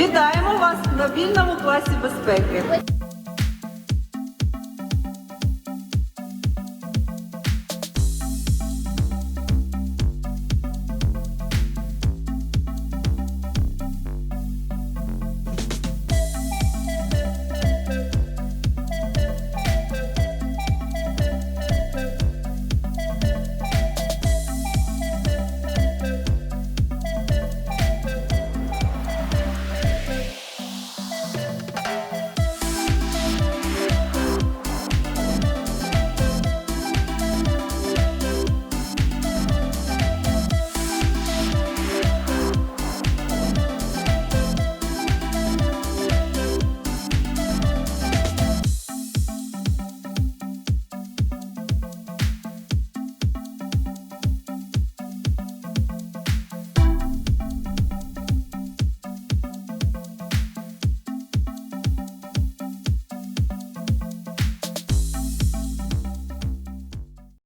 Вітаємо вас на вільному класі безпеки.